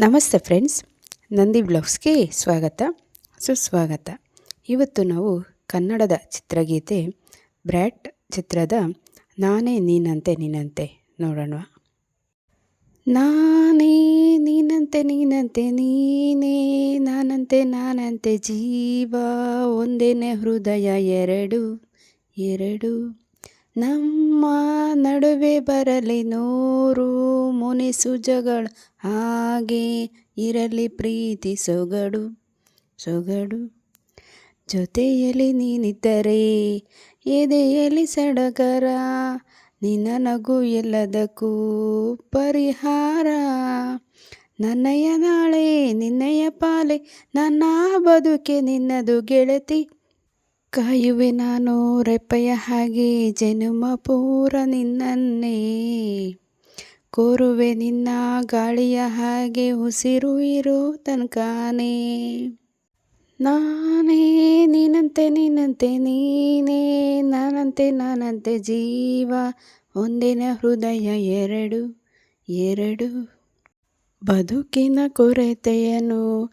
ನಮಸ್ತೆ ಫ್ರೆಂಡ್ಸ್, ನಂದಿ ಬ್ಲಾಗ್ಸ್ಗೆ ಸ್ವಾಗತ, ಸುಸ್ವಾಗತ. ಇವತ್ತು ನಾವು ಕನ್ನಡದ ಚಿತ್ರಗೀತೆ, ಬ್ರ್ಯಾಟ್ ಚಿತ್ರದ ನಾನೇ ನೀನಂತೆ ನೀನಂತೆ ನೋಡೋಣ. ನಾನೇ ನೀನಂತೆ ನೀನಂತೆ, ನೀನೇ ನಾನಂತೆ ನಾನಂತೆ, ಜೀವ ಒಂದೇನೆ ಹೃದಯ ಎರಡು ಎರಡು. ನಮ್ಮ ನಡುವೆ ಬರಲಿ ನೂರು ಮುನಿಸು ಹಾಗೆ ಇರಲಿ ಪ್ರೀತಿ ಸೊಗಡು ಸೊಗಡು. ಜೊತೆಯಲ್ಲಿ ನೀನಿದ್ದರೆ, ಎದೆಯಲ್ಲಿ ಸಡಗರ, ನಿನ್ನ ನಗು ಎಲ್ಲದಕ್ಕೂ ಪರಿಹಾರ. ನನ್ನಯ ನಾಳೆ, ನಿನ್ನಯ ಪಾಲೆ, ನನ್ನ ಬದುಕೆ ನಿನ್ನದು ಗೆಳತಿ. ಕಾಯುವೆ ನಾನು, ರೆಪ್ಪೆಯ ಹಾಗೆ ಜನುಮ ಪೂರ ನಿನ್ನನ್ನೇ. ಕೋರುವೆ ನಿನ್ನ ಗಾಳಿಯ ಹಾಗೆ ಉಸಿರು ಇರೋ ತನಕಾನೇ. ನಾನೇ ನೀನಂತೆ ನೀನಂತೆ ನೀನೇ, ನಾನಂತೆ ನಾನಂತೆ ಜೀವ. ಒಂದಿನ ಹೃದಯ ಎರಡು ಎರಡು. ಬದುಕಿನ ಕೊರತೆಯನ್ನು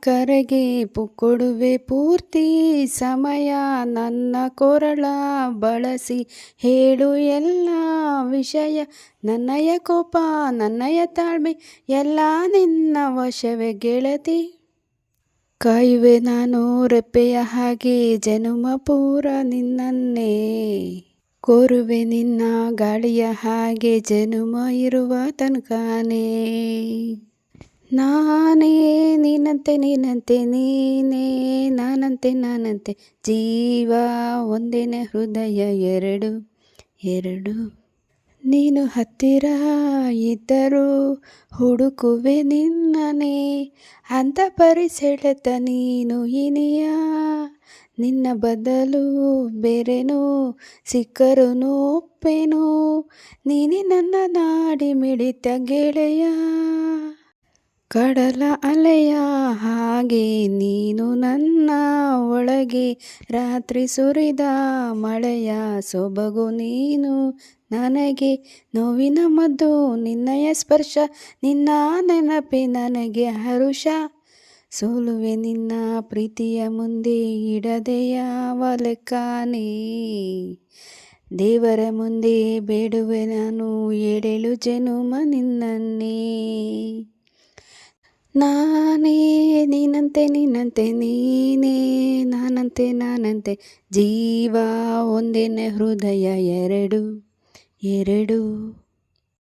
ಕರೆಗೆ ಕೊಡುವೆ ಪೂರ್ತಿ ಸಮಯ ನನ್ನ ಕೊರಳ ಬಳಸಿ ಹೇಳು ಎಲ್ಲ ವಿಷಯ. ನನ್ನಯ ಕೋಪ, ನನ್ನಯ ತಾಳ್ಮೆ, ಎಲ್ಲ ನಿನ್ನ ವಶವೇ ಗೆಳತಿ. ಕಾಯುವೆ ನಾನು ರೆಪ್ಪೆಯ ಹಾಗೆ ಜನುಮ ಪೂರ ನಿನ್ನನ್ನೇ. ಕೋರುವೆ ನಿನ್ನ ಗಾಳಿಯ ಹಾಗೆ ಜನುಮ ಇರುವ ತನಕನೇ. ನಾನೇ ನೀನಂತೆ ನೀನಂತೆ, ನೀನೇ ನಾನಂತೆ ನಾನಂತೆ. ಜೀವ ಒಂದೇನೆ ಹೃದಯ ಎರಡು ಎರಡು. ನೀನು ಹತ್ತಿರ ಇದ್ದರೂ ಹುಡುಕುವೆ ನಿನ್ನನೇ ಅಂತ ಪರಿಸೆಳೆತ ನೀನು ಇನಿಯ. ನಿನ್ನ ಬದಲು ಬೇರೆನು ಸಿಕ್ಕರು ಒಪ್ಪೇನೋ ನೀನೇ ನನ್ನ ನಾಡಿ ಮಿಡಿತ ಗೆಳೆಯ. ಕಡಲ ಅಲೆಯ ಹಾಗೆ ನೀನು ನನ್ನ ಒಳಗೆ ರಾತ್ರಿ ಸುರಿದ ಮಳೆಯ ಸೊಬಗು ನೀನು ನನಗೆ ನೋವಿನ ಮದ್ದು ನಿನ್ನಯ ಸ್ಪರ್ಶ, ನಿನ್ನ ನೆನಪಿ ನನಗೆ ಹರುಷ. ಸೋಲುವೆ ನಿನ್ನ ಪ್ರೀತಿಯ ಮುಂದೆ ಇಡದೆಯ ಲೆಕ್ಕನೇ? ದೇವರ ಮುಂದೆ ಬೇಡುವೆ ನಾನು ಎಡೆಳು ಜನುಮ ನಿನ್ನನ್ನೇ. ನಾನೇ ನೀನಂತೆ ನೀನಂತೆ ನೀನೇ ನಾನಂತೆ ನಾನಂತೆ. ಜೀವ ಒಂದೇನೆ ಹೃದಯ ಎರಡು ಎರಡು.